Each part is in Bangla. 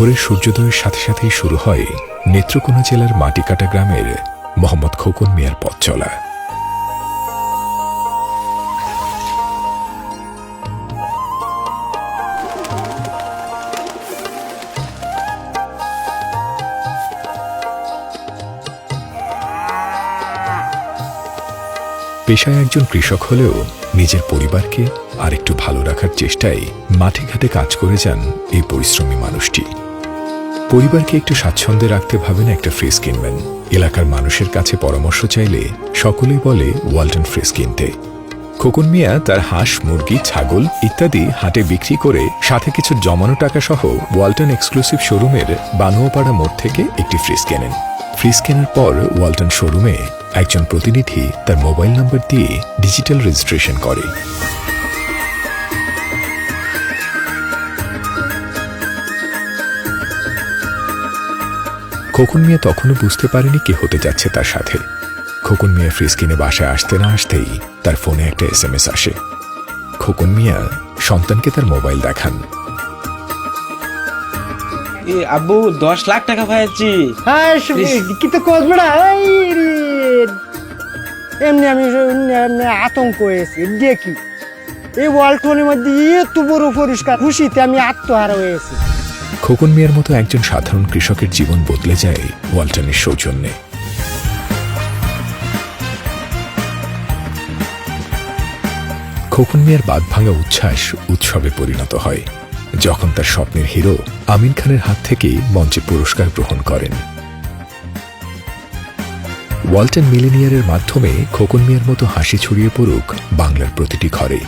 ভোরের সূর্যোদয়ের সাথে সাথেই শুরু হয় নেত্রকোনা জেলার মাটিকাটা গ্রামের মোহাম্মদ খোকন মিয়ার পথ চলা। পেশায় একজন কৃষক হলেও নিজের পরিবারকে আর একটু ভালো রাখার চেষ্টায় মাঠে ঘাটে কাজ করে যান এই পরিশ্রমী মানুষটি। পরিবারকে একটু স্বাচ্ছন্দ্যে রাখতে ভাবেন একটা ফ্রিজ কিনবেন। এলাকার মানুষের কাছে পরামর্শ চাইলে সকলেই বলে ওয়ালটন ফ্রিজ কিনতে। খোকন মিয়া তার হাঁস, মুরগি, ছাগল ইত্যাদি হাটে বিক্রি করে সাথে কিছু জমানো টাকা সহ ওয়ালটন এক্সক্লুসিভ শোরুমের বানুয়াপাড়া মোড় থেকে একটি ফ্রিজ কেনেন। ফ্রিজ কেনার পর ওয়ালটন শোরুমে একজন প্রতিনিধি তার মোবাইল নম্বর দিয়ে ডিজিটাল রেজিস্ট্রেশন করে। খোকন মিয়া তখনও বুঝতে পারেনি কি হতে যাচ্ছে তার সাথে। খোকন মিয়া ফ্রিজ কিনে বাসায় আসতে না আসতেই তার ফোনে একটা এস এম এস আসে। খোকন মিয়া সন্তানকে তার মোবাইল দেখান। এ আব্বু দশ লাখ টাকা পাইছি। হ্যাঁ কি তো করবে না এমনি আমি এমনি আতঙ্ক হয়েছি কি এই ওয়ালটনের মধ্যে এত বড় পরিষ্কার খুশিতে আমি আত্মহারা হয়েছি। খোকন মিয়ার মতো একজন সাধারণ কৃষকের জীবন বদলে যায় ওয়ালটনের সৌজন্যে। খোকন মিয়ার বাদ ভাঙা উচ্ছ্বাস উৎসবে পরিণত হয়। যখন তার স্বপ্নের হিরো আমিন খানের হাত থেকে মঞ্চে পুরস্কার গ্রহণ করেন। ওয়ালটন মিলেনিয়ারের মাধ্যমে খোকন মিয়ার মতো হাসি ছড়িয়ে পড়ুক বাংলার প্রতিটি ঘরে।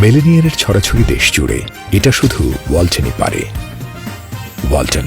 মেলেনিয়ারের ছড়াছড়ি দেশ জুড়ে এটা শুধু ওয়ালটনই পারে। ওয়ালটন